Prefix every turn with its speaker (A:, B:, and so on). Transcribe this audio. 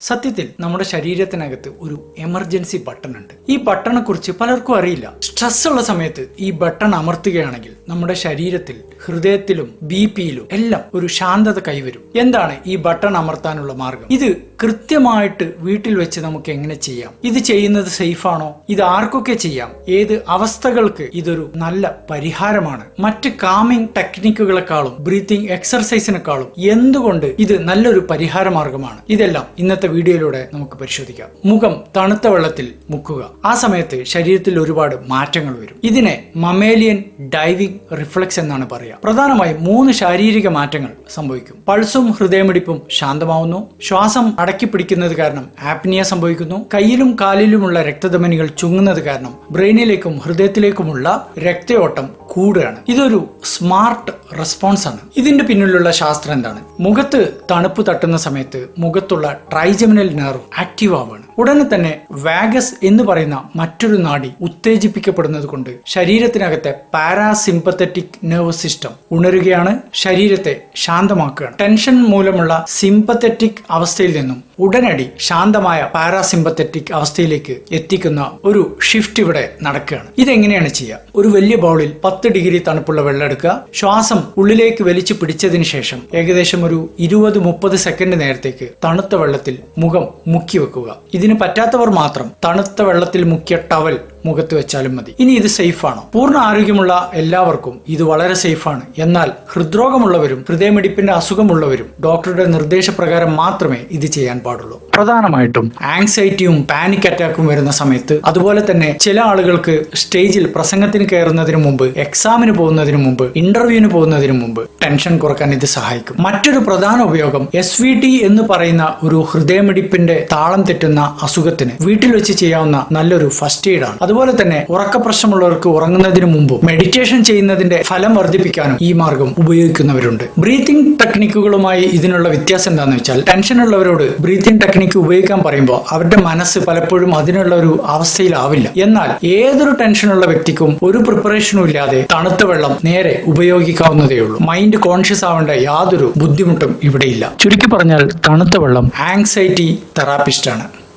A: സത്യത്തിൽ നമ്മുടെ ശരീരത്തിനകത്ത് ഒരു എമർജൻസി ബട്ടൺ ഉണ്ട് ഈ ബട്ടണെ കുറിച്ച് പലർക്കും അറിയില്ല. സ്ട്രെസ് ഉള്ള സമയത്ത് ഈ ബട്ടൺ അമർത്തുകയാണെങ്കിൽ നമ്മുടെ ശരീരത്തിൽ ഹൃദയത്തിലും ബി പിയിലും എല്ലാം ഒരു ശാന്തത കൈവരും. എന്താണ് ഈ ബട്ടൺ അമർത്താനുള്ള മാർഗം? ഇത് കൃത്യമായിട്ട് വീട്ടിൽ വെച്ച് നമുക്ക് എങ്ങനെ ചെയ്യാം? ഇത് ചെയ്യുന്നത് സേഫ് ആണോ ഇത് ആർക്കൊക്കെ ചെയ്യാം? ഏത് അവസ്ഥകൾക്ക് ഇതൊരു നല്ല പരിഹാരമാണ്? മറ്റ് കാമിംഗ് ടെക്നിക്കുകളെക്കാളും ബ്രീത്തിങ് എക്സർസൈസിനെക്കാളും എന്തുകൊണ്ട് ഇത് നല്ലൊരു പരിഹാര മാർഗമാണ്? ഇതെല്ലാം ഇന്നത്തെ വീഡിയോയിലൂടെ നമുക്ക് പരിശോധിക്കാം. മുഖം തണുത്ത വെള്ളത്തിൽ മുക്കുക. ആ സമയത്ത് ശരീരത്തിൽ ഒരുപാട് മാറ്റങ്ങൾ വരും. ഇതിനെ മമേലിയൻ ഡൈവിംഗ് റിഫ്ലക്സ് എന്നാണ് പറയുക പ്രധാനമായും മൂന്ന് ശാരീരിക മാറ്റങ്ങൾ സംഭവിക്കും. പൾസും ഹൃദയമിടിപ്പും ശാന്തമാവുന്നു. ശ്വാസം അടക്കി പിടിക്കുന്നത് കാരണം ആപ്നിയ സംഭവിക്കുന്നു. കയ്യിലും കാലിലുമുള്ള രക്തധമനികൾ ചുങ്ങുന്നത് കാരണം ബ്രെയിനിലേക്കും ഹൃദയത്തിലേക്കുമുള്ള രക്തയോട്ടം കൂടുകയാണ്. ഇതൊരു സ്മാർട്ട് റെസ്പോൺസ് ആണ് ഇതിന്റെ പിന്നിലുള്ള ശാസ്ത്രം എന്താണ്? മുഖത്ത് തണുപ്പ് തട്ടുന്ന സമയത്ത് മുഖത്തുള്ള ട്രൈജമിനൽ നെർവ് ആക്റ്റീവ് ആവുകയാണ് ഉടനെ തന്നെ വാഗസ് എന്ന് പറയുന്ന മറ്റൊരു നാഡി ഉത്തേജിപ്പിക്കപ്പെടുന്നത് കൊണ്ട് ശരീരത്തിനകത്തെ പാരാസിമ്പത്തറ്റിക് നെർവ് സിസ്റ്റം ഉണരുകയാണ് ശരീരത്തെ ശാന്തമാക്കുകയാണ്. ടെൻഷൻ മൂലമുള്ള സിമ്പത്തറ്റിക് അവസ്ഥയിൽ നിന്നും ഉടനടി ശാന്തമായ പാരാസിമ്പത്തറ്റിക് അവസ്ഥയിലേക്ക് എത്തിക്കുന്ന ഒരു ഷിഫ്റ്റ് ഇവിടെ നടക്കുകയാണ്. ഇതെങ്ങനെയാണ് ചെയ്യുക? ഒരു വലിയ ബൗളിൽ പത്ത് ഡിഗ്രി തണുപ്പുള്ള വെള്ളം എടുക്കുക. ശ്വാസം ഉള്ളിലേക്ക് വലിച്ചു പിടിച്ചതിന് ശേഷം ഏകദേശം ഒരു ഇരുപത് മുപ്പത് സെക്കൻഡ് നേരത്തേക്ക് തണുത്ത വെള്ളത്തിൽ മുഖം മുക്കി വെക്കുക ഇതിന് പറ്റാത്തവർ മാത്രം തണുത്ത വെള്ളത്തിൽ മുക്കിയ ടവൽ മുഖത്ത് വെച്ചാലും മതി. ഇനി ഇത് സേഫ് ആണോ പൂർണ ആരോഗ്യമുള്ള എല്ലാവർക്കും ഇത് വളരെ സേഫാണ്. എന്നാൽ ഹൃദ്രോഗമുള്ളവരും ഹൃദയമിടിപ്പിന്റെ അസുഖമുള്ളവരും ഡോക്ടറുടെ നിർദ്ദേശപ്രകാരം മാത്രമേ ഇത് ചെയ്യാൻ പാടുള്ളൂ. പ്രധാനമായിട്ടും ആങ്സൈറ്റിയും പാനിക് അറ്റാക്കും വരുന്ന സമയത്ത് അതുപോലെ തന്നെ ചില ആളുകൾക്ക് സ്റ്റേജിൽ പ്രസംഗത്തിന് കയറുന്നതിന് മുമ്പ് എക്സാമിന് പോകുന്നതിന് മുമ്പ് ഇന്റർവ്യൂവിന് പോകുന്നതിന് മുമ്പ് ടെൻഷൻ കുറയ്ക്കാൻ ഇത് സഹായിക്കും. മറ്റൊരു പ്രധാന ഉപയോഗം എസ് വി ടി എന്ന് പറയുന്ന ഒരു ഹൃദയമിടിപ്പിന്റെ താളം തെറ്റുന്ന അസുഖത്തിന് വീട്ടിൽ വെച്ച് ചെയ്യാവുന്ന നല്ലൊരു ഫസ്റ്റ് എയ്ഡ് ആണ് അതുപോലെ തന്നെ ഉറക്ക പ്രശ്നമുള്ളവർക്ക് ഉറങ്ങുന്നതിന് മുമ്പ് മെഡിറ്റേഷൻ ചെയ്യുന്നതിന്റെ ഫലം വർദ്ധിപ്പിക്കാനും ഈ മാർഗം ഉപയോഗിക്കുന്നവരുണ്ട്. ബ്രീത്തിംഗ് ടെക്നിക്കുകളുമായി ഇതിനുള്ള വ്യത്യാസം എന്താണെന്ന് വെച്ചാൽ ടെൻഷൻ ഉള്ളവരോട് ബ്രീത്തിംഗ് ടെക്നിക്ക് ഉപയോഗിക്കാൻ പറയുമ്പോൾ അവരുടെ മനസ്സ് പലപ്പോഴും അതിനുള്ള ഒരു അവസ്ഥയിലാവില്ല. എന്നാൽ ഏതൊരു ടെൻഷനുള്ള വ്യക്തിക്കും ഒരു പ്രിപ്പറേഷനും ഇല്ലാതെ തണുത്ത വെള്ളം നേരെ ഉപയോഗിക്കാവുന്നതേ ഉള്ളൂ. മൈൻഡ് കോൺഷ്യസ് ആവേണ്ട യാതൊരു ബുദ്ധിമുട്ടും ഇവിടെയില്ല. ചുരുക്കി പറഞ്ഞാൽ തണുത്ത വെള്ളം ആങ്സൈറ്റി തെറാപ്പിസ്റ്റ് ആണ്.